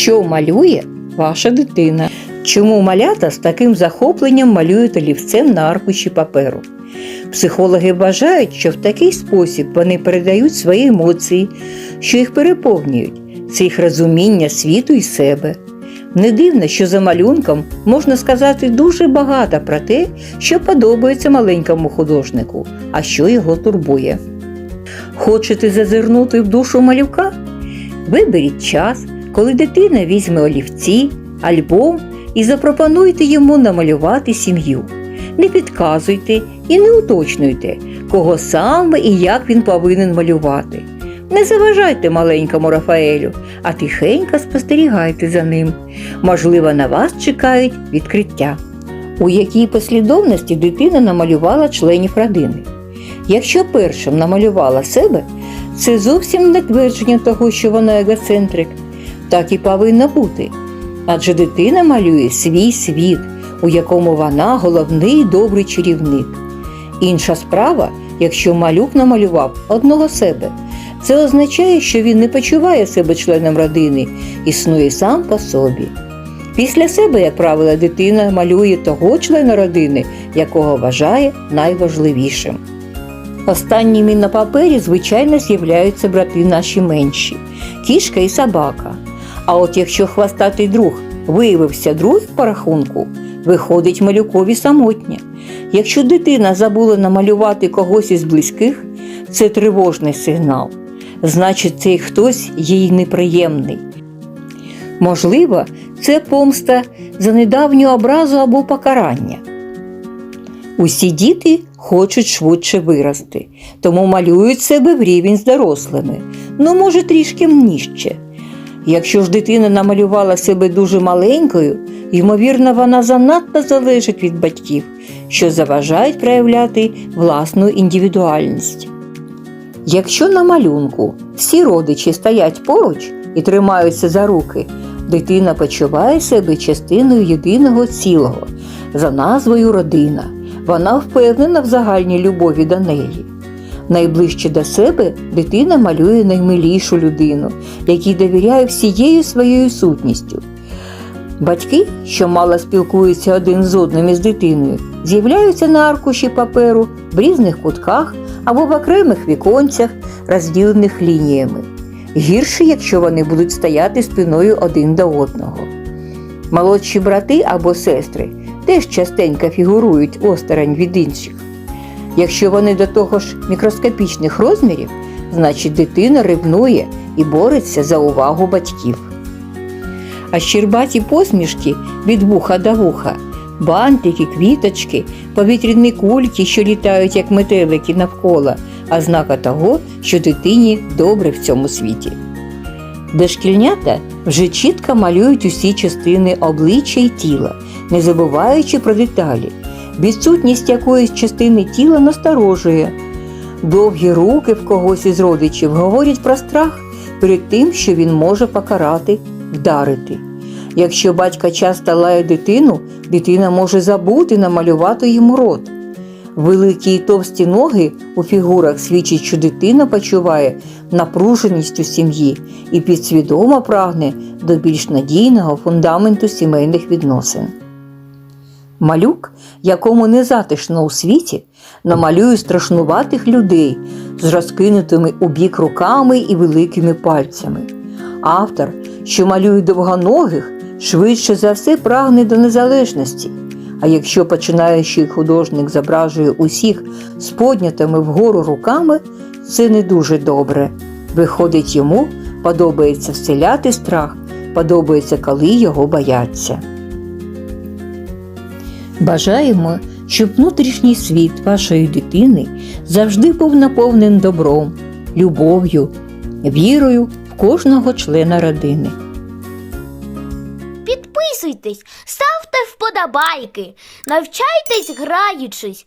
Що малює ваша дитина? Чому малята з таким захопленням малюють олівцем на аркуші паперу? Психологи вважають, що в такий спосіб вони передають свої емоції, що їх переповнюють, це їх розуміння світу і себе. Не дивно, що за малюнком можна сказати дуже багато про те, що подобається маленькому художнику, а що його турбує. Хочете зазирнути в душу малюка? Виберіть час, коли дитина візьме олівці, альбом і запропонуйте йому намалювати сім'ю. Не підказуйте і не уточнюйте, кого саме і як він повинен малювати. Не заважайте маленькому Рафаелю, а тихенько спостерігайте за ним. Можливо, на вас чекають відкриття. У якій послідовності дитина намалювала членів родини. Якщо першим намалювала себе, це зовсім не твердження того, що вона егоцентрик. Так і повинно бути. Адже дитина малює свій світ, у якому вона головний добрий чарівник. Інша справа, якщо малюк намалював одного себе, це означає, що він не почуває себе членом родини, існує сам по собі. Після себе, як правило, дитина малює того члена родини, якого вважає найважливішим. Останніми на папері, звичайно, з'являються брати наші менші кішка і собака. А от якщо хвостатий друг виявився другий по рахунку, виходить малюкові самотня. Якщо дитина забула намалювати когось із близьких, це тривожний сигнал. Значить, цей хтось їй неприємний. Можливо, це помста за недавню образу або покарання. Усі діти хочуть швидше вирости, тому малюють себе в рівень з дорослими, ну, може, трішки нижче. Якщо ж дитина намалювала себе дуже маленькою, ймовірно, вона занадто залежить від батьків, що заважають проявляти власну індивідуальність. Якщо на малюнку всі родичі стоять поруч і тримаються за руки, дитина почуває себе частиною єдиного цілого за назвою родина. Вона впевнена в загальній любові до неї. Найближче до себе дитина малює наймилішу людину, якій довіряє всією своєю сутністю. Батьки, що мало спілкуються один з одним із дитиною, з'являються на аркуші паперу в різних кутках або в окремих віконцях, розділених лініями. Гірше, якщо вони будуть стояти спиною один до одного. Молодші брати або сестри теж частенько фігурують осторонь від інших. Якщо вони до того ж мікроскопічних розмірів, значить дитина ревнує і бореться за увагу батьків. А щербаті посмішки від вуха до вуха, бантики, квіточки, повітряні кульки, що літають як метелики навколо, ознака того, що дитині добре в цьому світі. Дошкільнята вже чітко малюють усі частини обличчя й тіла, не забуваючи про деталі. Відсутність якоїсь частини тіла насторожує. Довгі руки в когось із родичів говорять про страх перед тим, що він може покарати, вдарити. Якщо батько часто лає дитину, дитина може забути намалювати йому рот. Великі й товсті ноги у фігурах свідчать, що дитина почуває напруженість у сім'ї і підсвідомо прагне до більш надійного фундаменту сімейних відносин. Малюк, якому не затишно у світі, намалює страшнуватих людей з розкинутими у бік руками і великими пальцями. Автор, що малює довгоногих, швидше за все прагне до незалежності. А якщо починаючий художник зображує усіх з поднятими вгору руками, це не дуже добре. Виходить, йому подобається вселяти страх, подобається, коли його бояться. Бажаємо, щоб внутрішній світ вашої дитини завжди був наповнен добром, любов'ю, вірою в кожного члена родини. Підписуйтесь, ставте вподобайки, навчайтесь граючись